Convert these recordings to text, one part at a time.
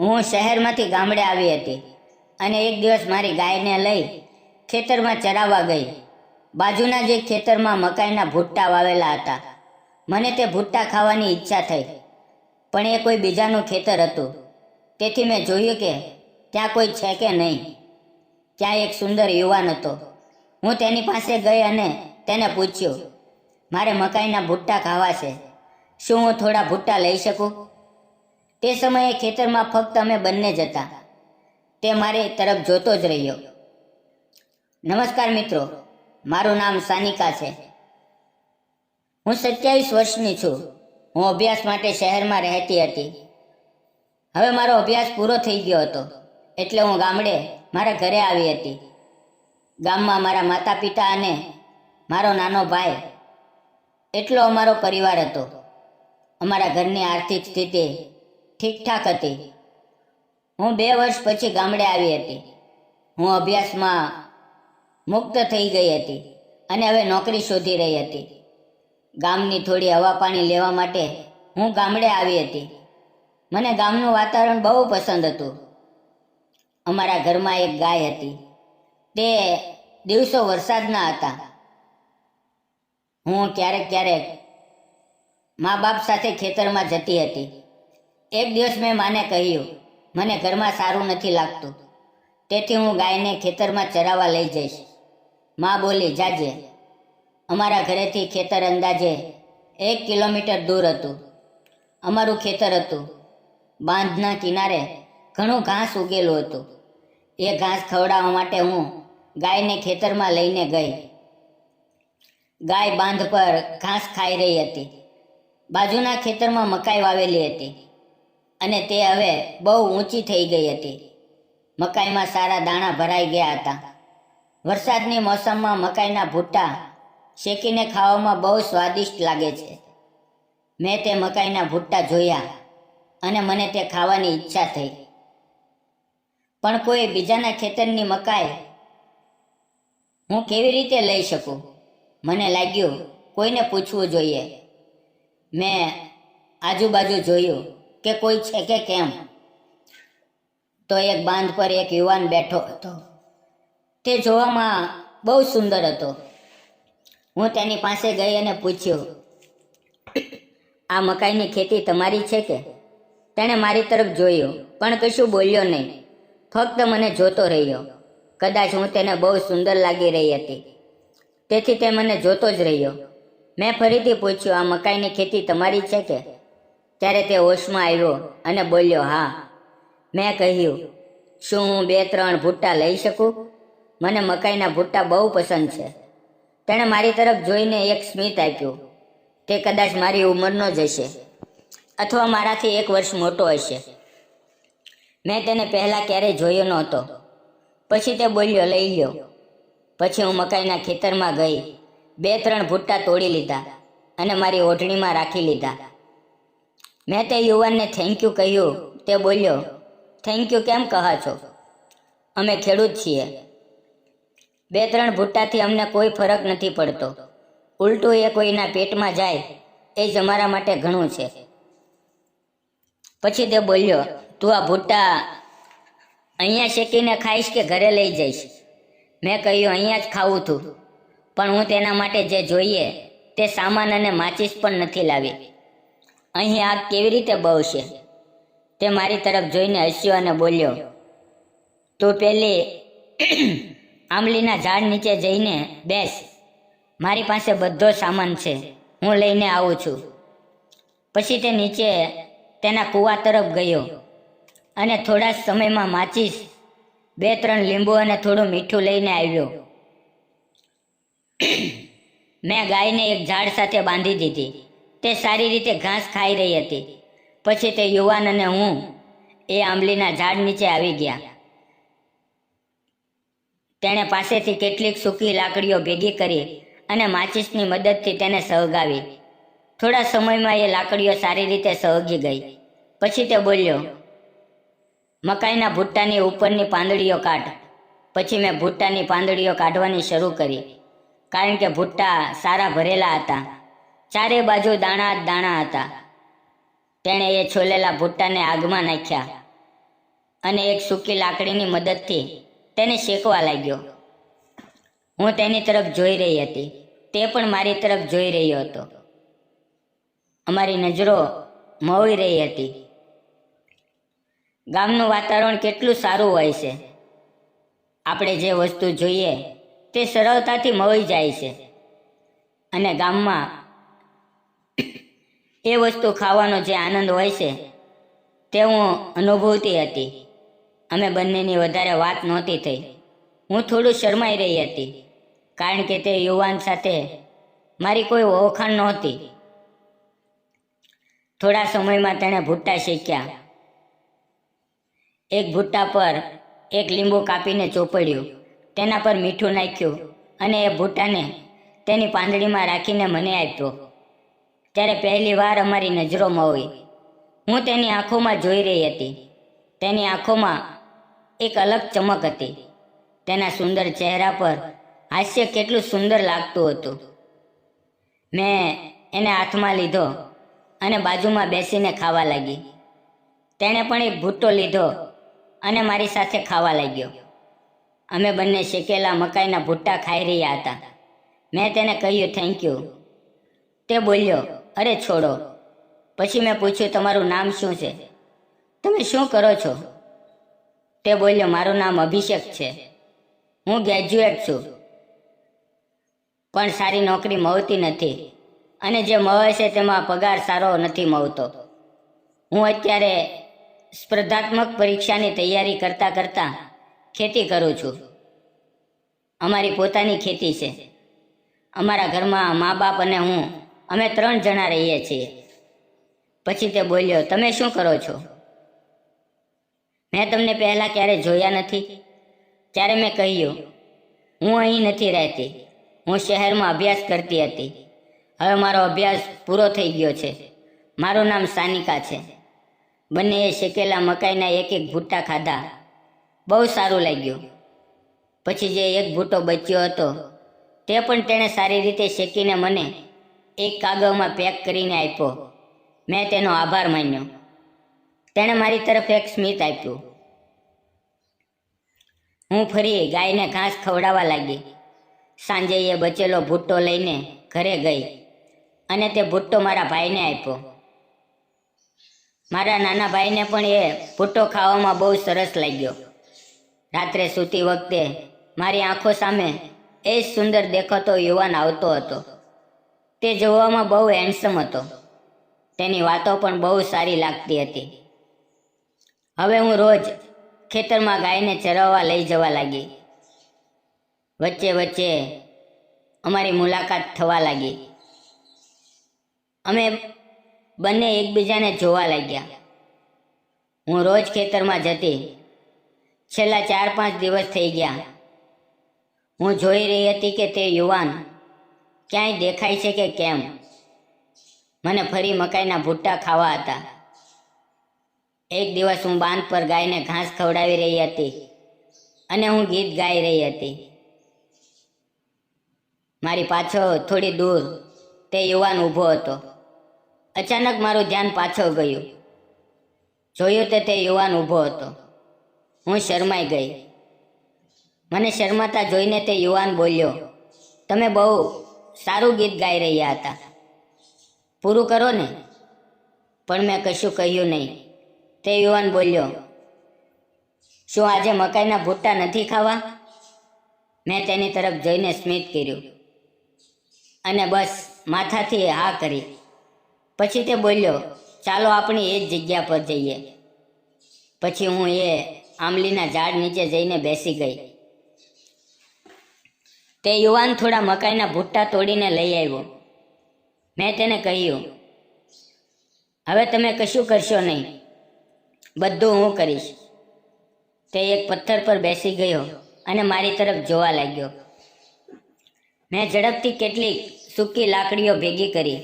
હું શહેરમાંથી ગામડે આવી હતી અને એક દિવસ મારી ગાયને લઈ ખેતરમાં ચરાવવા ગઈ. બાજુના જે ખેતરમાં મકાઈના ભૂટ્ટા વાવેલા હતા. મને તે ભૂટ્ટા ખાવાની ઈચ્છા થઈ, પણ એ કોઈ બીજાનું ખેતર હતું. તેથી મેં જોયું કે ત્યાં કોઈ છે કે નહીં. ત્યાં એક સુંદર યુવાન હતો. હું તેની પાસે ગઈ અને તેને પૂછ્યું, મારે મકાઈના ભૂટ્ટા ખાવા છે. શું હું થોડા ભૂટ્ટા લઈ શકું? તે સમયે ખેતરમાં ફક્ત અમે બંને જ હતા. તે મારી તરફ જોતો જ રહ્યો. નમસ્કાર મિત્રો, મારું નામ સાનિકા છે. હું સત્યાવીસ વર્ષની છું. હું અભ્યાસ માટે શહેરમાં રહેતી હતી. હવે મારો અભ્યાસ પૂરો થઈ ગયો હતો. એટલે હું ગામડે મારા ઘરે આવી હતી. ગામમાં મારા માતા પિતા અને મારો નાનો ભાઈ એટલો અમારો પરિવાર હતો. અમારા ઘરની આર્થિક સ્થિતિ ઠીકઠાક હતી. હું બે વર્ષ પછી ગામડે આવી હતી. હું અભ્યાસમાં મુક્ત થઈ ગઈ હતી અને હવે નોકરી શોધી રહી હતી. ગામની થોડી હવા પાણી લેવા માટે હું ગામડે આવી હતી. મને ગામનું વાતાવરણ બહુ પસંદ હતું. અમારા ઘરમાં એક ગાય હતી. તે દિવસો વરસાદના હતા. હું ક્યારેક ક્યારેક મા બાપ સાથે ખેતરમાં જતી હતી. એક દિવસ મેં માને કહ્યું, મને ઘરમાં સારું નથી લાગતું. તેથી હું ગાયને ખેતરમાં ચરાવવા લઈ જઈશ. મા બોલી, જાજે. અમારા ઘરેથી ખેતર અંદાજે એક કિલોમીટર દૂર હતું. અમારું ખેતર હતું. બાંધના કિનારે ઘણું ઘાસ ઉગેલું હતું. એ ઘાસ ખવડાવવા માટે હું ગાયને ખેતરમાં લઈને ગઈ. ગાય બાંધ પર ઘાસ ખાઈ રહી હતી. બાજુના ખેતરમાં મકાઈ વાવેલી હતી. અને તે હવે બહુ ઊંચી થઈ ગઈ હતી. મકાઈમાં સારા દાણા ભરાઈ ગયા હતા. વરસાદની મોસમમાં મકાઈના ભૂટ્ટા શેકીને ખાવામાં બહુ સ્વાદિષ્ટ લાગે છે. મેં તે મકાઈના ભૂટ્ટા જોયા અને મને તે ખાવાની ઈચ્છા થઈ. પણ કોઈ બીજાના ખેતરની મકાઈ હું કેવી રીતે લઈ શકું? મને લાગ્યું કોઈને પૂછવું જોઈએ. મેં આજુબાજુ જોયું. કે કોઈ છે કે કેમ? તો એક બાંધ પર એક યુવાન બેઠો હતો. તે જોવામાં બહુ સુંદર હતો. હું તેની પાસે ગઈ અને પૂછ્યું, આ મકાઈની ખેતી તમારી છે કે? તેણે મારી તરફ જોયું, પણ કશું બોલ્યો નહીં. ફક્ત મને જોતો રહ્યો. કદાચ હું તેને બહુ સુંદર લાગી રહી હતી. તેથી તે મને જોતો જ રહ્યો. મેં ફરીથી પૂછ્યું, આ મકાઈની ખેતી તમારી છે કે? ત્યારે તે હોશમાં આવ્યો અને બોલ્યો, હા. મેં કહ્યું, શું હું બે ત્રણ ભૂટ્ટા લઈ શકું? મને મકાઈના ભૂટ્ટા બહુ પસંદ છે. તેણે મારી તરફ જોઈને એક સ્મિત આપ્યું, તે કદાચ મારી ઉંમરનો જ હશે અથવા મારાથી એક વર્ષ મોટો હશે. મેં તેને પહેલાં ક્યારેય જોયો નહોતો. પછી તે બોલ્યો, લઈ લ્યો. પછી હું મકાઈના ખેતરમાં ગઈ, બે ત્રણ ભૂટ્ટા તોડી લીધા અને મારી ઓઢણીમાં રાખી લીધા. મેં તે યુવાનને થેન્ક યુ કહ્યું. તે બોલ્યો થેન્ક યુ કેમ કહા છો? અમે ખેડૂત છીએ. બે ત્રણ ભૂટ્ટાથી અમને કોઈ ફરક નથી પડતો. ઉલટું એ કોઈના પેટમાં જાય, એ જ અમારા માટે ઘણું છે. પછી તે બોલ્યો, તું આ ભૂટ્ટા અહીંયા શેકીને ખાઈશ કે ઘરે લઈ જઈશ? મેં કહ્યું, અહીંયા જ ખાવું છું પણ હું તેના માટે જે જોઈએ, તે સામાન અને માચીસ પણ નથી લાવી. અહીં આગ કેવી રીતે બહુશે તે મારી તરફ જોઈને હસ્યો અને બોલ્યો, તું પેલી આંબલીના ઝાડ નીચે જઈને બેસ. મારી પાસે બધો સામાન છે. હું લઈને આવું છું. પછી તે નીચે તેના કૂવા તરફ ગયો અને થોડા સમયમાં માચીસ બે ત્રણ લીંબુ અને થોડું મીઠું લઈને આવ્યો. મેં ગાયને એક ઝાડ સાથે બાંધી દીધી. તે સારી રીતે ઘાસ ખાઈ રહી હતી. પછી તે યુવાન અને હું એ આંબલીના ઝાડ નીચે આવી ગયા. તેણે પાસેથી કેટલીક સૂકી લાકડીઓ ભેગી કરી અને માચિસની મદદથી તેને સળગાવી. થોડા સમયમાં એ લાકડીઓ સારી રીતે સળગી ગઈ. પછી તે બોલ્યો, મકાઈના ભૂટ્ટાની ઉપરની પાંદડીઓ કાઢ. પછી મેં ભૂટ્ટાની પાંદડીઓ કાઢવાની શરૂ કરી, કારણ કે ભૂટ્ટા સારા ભરેલા હતા. ચારે બાજુ દાણા જ દાણા હતા. તેણે એ છોલેલા ભૂટ્ટાને આગમાં નાખ્યા અને એક સૂકી લાકડીની મદદથી તેને શેકવા લાગ્યો. હું તેની તરફ જોઈ રહી હતી. તે પણ મારી તરફ જોઈ રહ્યો હતો. અમારી નજરો મળી રહી હતી. ગામનું વાતાવરણ કેટલું સારું હોય છે. આપણે જે વસ્તુ જોઈએ તે સરળતાથી મળી જાય છે. અને ગામમાં એ વસ્તુ ખાવાનો જે આનંદ હોય છે, તે હું અનુભવતી હતી. અમે બંનેની વધારે વાત નહોતી થઈ. હું થોડું શરમાઈ રહી હતી, કારણ કે તે યુવાન સાથે મારી કોઈ ઓળખાણ નહોતી. થોડા સમયમાં તેણે ભૂટ્ટા શીખ્યા એક ભૂટ્ટા પર એક લીંબુ કાપીને ચોપડ્યું. તેના પર મીઠું નાખ્યું અને એ ભૂટ્ટાને તેની પાંદડીમાં રાખીને મને આપ્યો. ત્યારે પહેલી વાર અમારી નજરોમાં હોય. હું તેની આંખોમાં જોઈ રહી હતી. તેની આંખોમાં એક અલગ ચમક હતી. તેના સુંદર ચહેરા પર હાસ્ય કેટલું સુંદર લાગતું હતું. મેં એને હાથમાં લીધો અને બાજુમાં બેસીને ખાવા લાગી. તેણે પણ એક ભૂટ્ટો લીધો અને મારી સાથે ખાવા લાગ્યો. અમે બંને શેકેલા મકાઈના ભૂટ્ટા ખાઈ રહ્યા હતા. મેં તેને કહ્યું થેન્ક યુ તે બોલ્યો અરે છોડો. પછી મેં પૂછ્યું, તમારું નામ શું છે? તમે શું કરો છો? તે બોલ્યો, મારું નામ અભિષેક છે. હું ગ્રેજ્યુએટ છું. પણ સારી નોકરી મળતી નથી. અને જે મળે છે તેમાં પગાર સારો નથી મળતો. હું અત્યારે સ્પર્ધાત્મક પરીક્ષાની તૈયારી કરતાં કરતાં ખેતી કરું છું. અમારી પોતાની ખેતી છે. અમારા ઘરમાં મા બાપ અને હું અમે ત્રણ જણા રહીએ છીએ. પછી તે બોલ્યો, તમે શું કરો છો? મેં તમને પહેલાં ક્યારે જોયા નથી. ત્યારે મેં કહ્યું, હું અહીં નથી રહેતી. હું શહેરમાં અભ્યાસ કરતી હતી. હવે મારો અભ્યાસ પૂરો થઈ ગયો છે. મારું નામ સાનિકા છે. બંનેએ શેકેલા મકાઈના એક એક ભૂટ્ટા ખાધા. બહુ સારું લાગ્યું. પછી જે એક ભૂટ્ટો બચ્યો હતો, તે પણ તેણે સારી રીતે શેકીને મને એક કાગળમાં પેક કરીને આપ્યો. મેં તેનો આભાર માન્યો. તેણે મારી તરફ એક સ્મિત આપ્યું. હું ફરી ગાયને ઘાસ ખવડાવવા લાગી. સાંજે એ બચેલો ભૂટ્ટો લઈને ઘરે ગઈ અને તે ભૂટ્ટો મારા ભાઈને આપ્યો. મારા નાના ભાઈને પણ એ ભૂટ્ટો ખાવામાં બહુ સરસ લાગ્યો. રાત્રે સૂતી વખતે મારી આંખો સામે એ જ સુંદર દેખાતો યુવાન આવતો હતો. તે જોવામાં બહુ હેન્ડસમ હતો. તેની વાતો પણ બહુ સારી લાગતી હતી. હવે હું રોજ ખેતરમાં ગાયને ચરાવવા લઈ જવા લાગી. વચ્ચે વચ્ચે અમારી મુલાકાત થવા લાગી. અમે બંને એકબીજાને જોવા લાગ્યા. હું રોજ ખેતરમાં જતી. છેલ્લા ચાર પાંચ દિવસ થઈ ગયા. હું જોઈ રહી હતી કે તે યુવાન ક્યાંય દેખાય છે કે કેમ? મને ફરી મકાઈના ભૂટ્ટા ખાવા હતા. એક દિવસ હું બાંધ પર ગાયને ઘાસ ખવડાવી રહી હતી અને હું ગીત ગાઈ રહી હતી. મારી પાછો થોડી દૂર તે યુવાન ઊભો હતો. અચાનક મારું ધ્યાન પાછો ગયું. જોયું તો તે યુવાન ઊભો હતો. હું શરમાઈ ગઈ. મને શરમાતા જોઈને તે યુવાન બોલ્યો, તમે બહુ સારું ગીત ગાઈ રહ્યા હતા. પૂરું કરો ને? પણ મેં કશું કહ્યું નહીં. તે યુવાન બોલ્યો, શું આજે મકાઈના ભૂટ્ટા નથી ખાવા? મેં તેની તરફ જોઈને સ્મિત કર્યું. અને બસ માથાથી હા કરી. પછી તે બોલ્યો, ચાલો આપણે એ જ જગ્યા પર જઈએ. પછી હું એ આંબલીના ઝાડ નીચે જઈને બેસી ગઈ. તે યુવાન થોડા મકાઈના ભૂટ્ટા તોડીને લઈ આવ્યો. મેં તેને કહ્યું, હવે તમે કશું કરશો નહીં. બધું હું કરીશ. તે એક પથ્થર પર બેસી ગયો અને મારી તરફ જોવા લાગ્યો. મેં ઝડપથી કેટલીક સૂકી લાકડીઓ ભેગી કરી,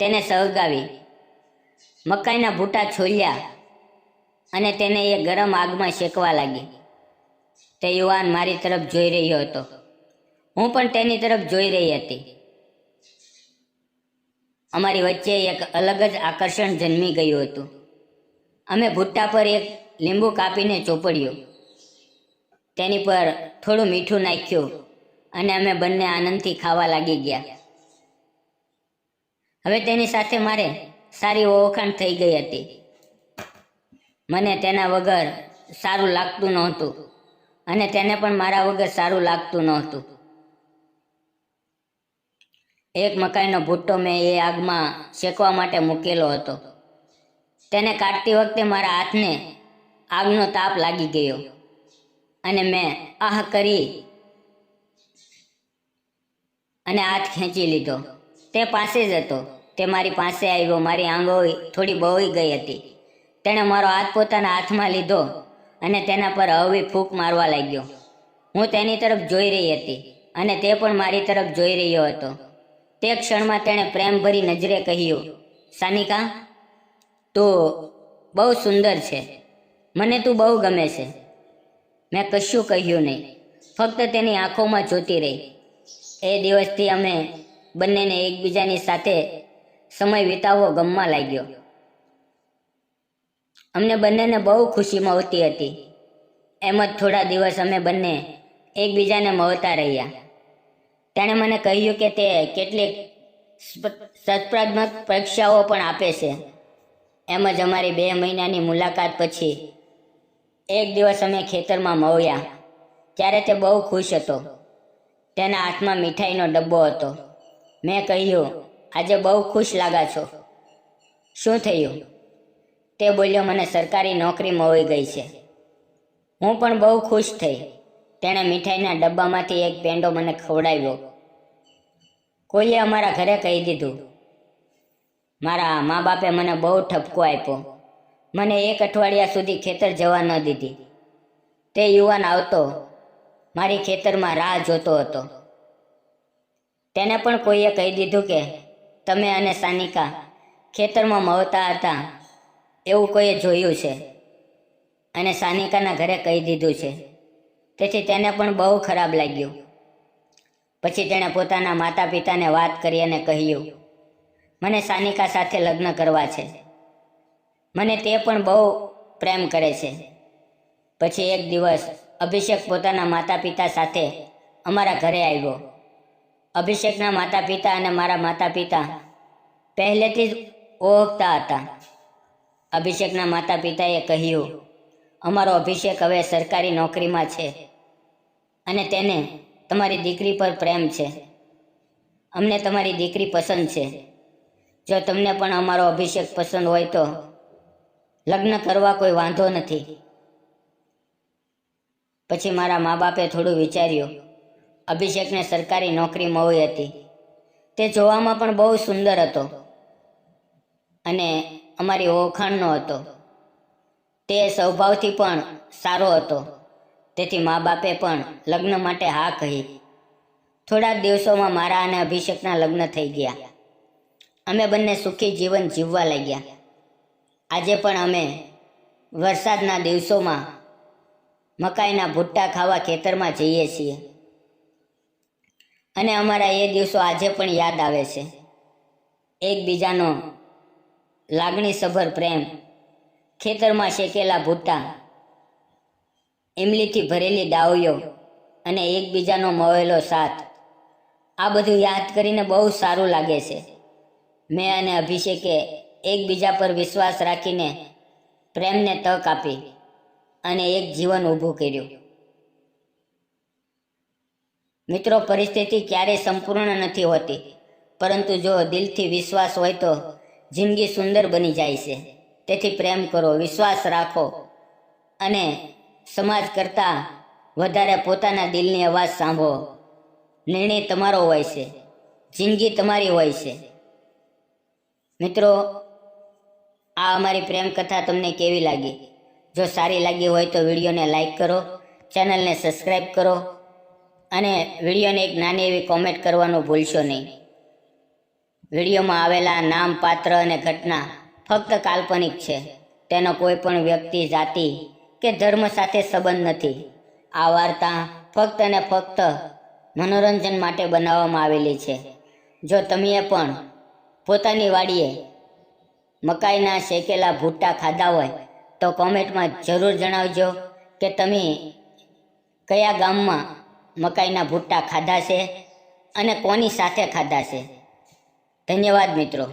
તેને સળગાવી. મકાઈના ભૂટા છોલ્યા અને તેને એ ગરમ આગમાં શેકવા લાગી. તે યુવાન મારી તરફ જોઈ રહ્યો હતો. હું પણ તેની તરફ જોઈ રહી હતી. અમારી વચ્ચે એક અલગ જ આકર્ષણ જન્મી ગયું હતું. અમે ભૂટ્ટા પર એક લીંબુ કાપીને ચોપડ્યું. તેની પર થોડું મીઠું નાખ્યું અને અમે બંને આનંદથી ખાવા લાગી ગયા. હવે તેની સાથે મારે સારી ઓળખાણ થઈ ગઈ હતી. મને તેના વગર સારું લાગતું નહોતું અને તેને પણ મારા વગર સારું લાગતું નહોતું. એક મકાઈનો ભૂટ્ટો મેં એ આગમાં શેકવા માટે મૂકેલો હતો. તેને કાઢતી વખતે મારા હાથને આગનો તાપ લાગી ગયો અને મેં આહ કરી અને હાથ ખેંચી લીધો. તે પાસે જ હતો. તે મારી પાસે આવ્યો. મારી આંગો થોડી બહોઈ ગઈ હતી. તેણે મારો હાથ પોતાના હાથમાં લીધો અને તેના પર હવી ફૂંક મારવા લાગ્યો. હું તેની તરફ જોઈ રહી હતી અને તે પણ મારી તરફ જોઈ રહ્યો હતો. તે ક્ષણમાં તેણે પ્રેમભરી નજરે કહ્યું, સાનિકા, તું બહુ સુંદર છે. મને તું બહુ ગમે છે. મેં કશું કહ્યું નહીં. ફક્ત તેની આંખોમાં જોતી રહી. એ દિવસથી અમે બંનેને એકબીજાની સાથે સમય વિતાવવો ગમવા લાગ્યો. અમને બંનેને બહુ ખુશી મળતી હતી. એમ જ થોડા દિવસ અમે બંને એકબીજાને મળતા રહ્યા. તેણે મને કહ્યું કે તે કેટલીક સત્પ્રાત્મક પરીક્ષાઓ પણ આપે છે. એમ જ અમારી બે મહિનાની મુલાકાત પછી એક દિવસ અમે ખેતરમાં મળ્યા ત્યારે તે બહુ ખુશ હતો. તેના હાથમાં મીઠાઈનો ડબ્બો હતો. મેં કહ્યું, આજે બહુ ખુશ લાગા છો. શું થયું? તે બોલ્યો, મને સરકારી નોકરી મળી ગઈ છે. હું પણ બહુ ખુશ થઈ. તેણે મીઠાઈના ડબ્બામાંથી એક પેંડો મને ખવડાવ્યો. કોઈએ અમારા ઘરે કહી દીધું, મારા મા બાપે મને બહુ ઠપકો આપ્યો. મને એક અઠવાડિયા સુધી ખેતર જવા ન દીધી. તે યુવાન આવતો, મારી ખેતરમાં રાહ જોતો હતો. તેને પણ કોઈએ કહી દીધું કે, તમે અને સાનિકા ખેતરમાં મળતા હતા, એવું કોઈએ જોયું છે અને સાનિકાના ઘરે કહી દીધું છે. તેથી તેને પણ બહુ ખરાબ લાગ્યું. પછી તેણે પોતાના માતા પિતાને વાત કરી અને કહ્યું, મને સાનિકા સાથે લગ્ન કરવા છે. મને તે પણ બહુ પ્રેમ કરે છે. પછી એક દિવસ અભિષેક પોતાના માતા પિતા સાથે અમારા ઘરે આવ્યો. અભિષેકના માતા પિતા અને મારા માતા પિતા પહેલેથી જ ઓળખતા હતા. અભિષેકના માતા પિતાએ કહ્યું, અમારો અભિષેક હવે સરકારી નોકરીમાં છે. અને તેને તમારી દીકરી પર પ્રેમ છે. અમને તમારી દીકરી પસંદ છે. જો તમને પણ અમારો અભિષેક પસંદ હોય તો લગ્ન કરવા કોઈ વાંધો નથી. પછી મારા મા બાપે થોડું વિચાર્યું. અભિષેકને સરકારી નોકરી મળી હતી. તે જોવામાં પણ બહુ સુંદર હતો. અને અમારી ઓળખાણનો હતો. તે સ્વભાવથી પણ સારો હતો. તેથી મા બાપે પણ લગ્ન માટે હા કહી. થોડા દિવસોમાં મારા અને અભિષેકના લગ્ન થઈ ગયા. અમે બંને સુખી જીવન જીવવા લાગ્યા. આજે પણ અમે વરસાદના દિવસોમાં મકાઈના ભૂટ્ટા ખાવા ખેતરમાં જઈએ છીએ. અને અમારા એ દિવસો આજે પણ યાદ આવે છે. એકબીજાનો લાગણીસભર પ્રેમ, ખેતરમાં શેકેલા ભૂટ્ટા ઇમલીથી ભરેલી ડાળીઓ અને એકબીજાનો મળેલો સાથ. આ બધું યાદ કરીને બહુ સારું લાગે છે. મેં અને અભિષેકે એકબીજા પર વિશ્વાસ રાખીને પ્રેમને તક આપી અને એક જીવન ઊભું કર્યું. મિત્રો, પરિસ્થિતિ ક્યારેય સંપૂર્ણ નથી હોતી, પરંતુ જો દિલથી વિશ્વાસ હોય તો જિંદગી સુંદર બની જાય છે. તેથી પ્રેમ કરો, વિશ્વાસ રાખો અને સમાજ કરતાં વધારે પોતાના દિલની અવાજ સાંભળો. નિર્ણય તમારો હોય છે. જિંદગી તમારી હોય છે. મિત્રો, આ અમારી પ્રેમ કથા તમને કેવી લાગી? જો સારી લાગી હોય તો વિડીયોને લાઈક કરો, ચેનલને સબસ્ક્રાઈબ કરો અને વિડીયોને એક નાની એવી કોમેન્ટ કરવાનું ભૂલશો નહીં. વિડીયોમાં આવેલા નામ, પાત્ર અને ઘટના ફક્ત કાલ્પનિક છે. તેનો કોઈ પણ વ્યક્તિ, જાતિ કે ધર્મ સાથે સંબંધ નથી. આ વાર્તા ફક્ત અને ફક્ત મનોરંજન માટે બનાવવામાં આવેલી છે. જો તમે પણ પોતાની વાડીએ મકાઈના શેકેલા ભૂટ્ટા ખાધા હોય, તો કોમેન્ટમાં જરૂર જણાવજો કે તમે કયા ગામમાં મકાઈના ભૂટ્ટા ખાધા છે અને કોની સાથે ખાધા છે. ધન્યવાદ મિત્રો.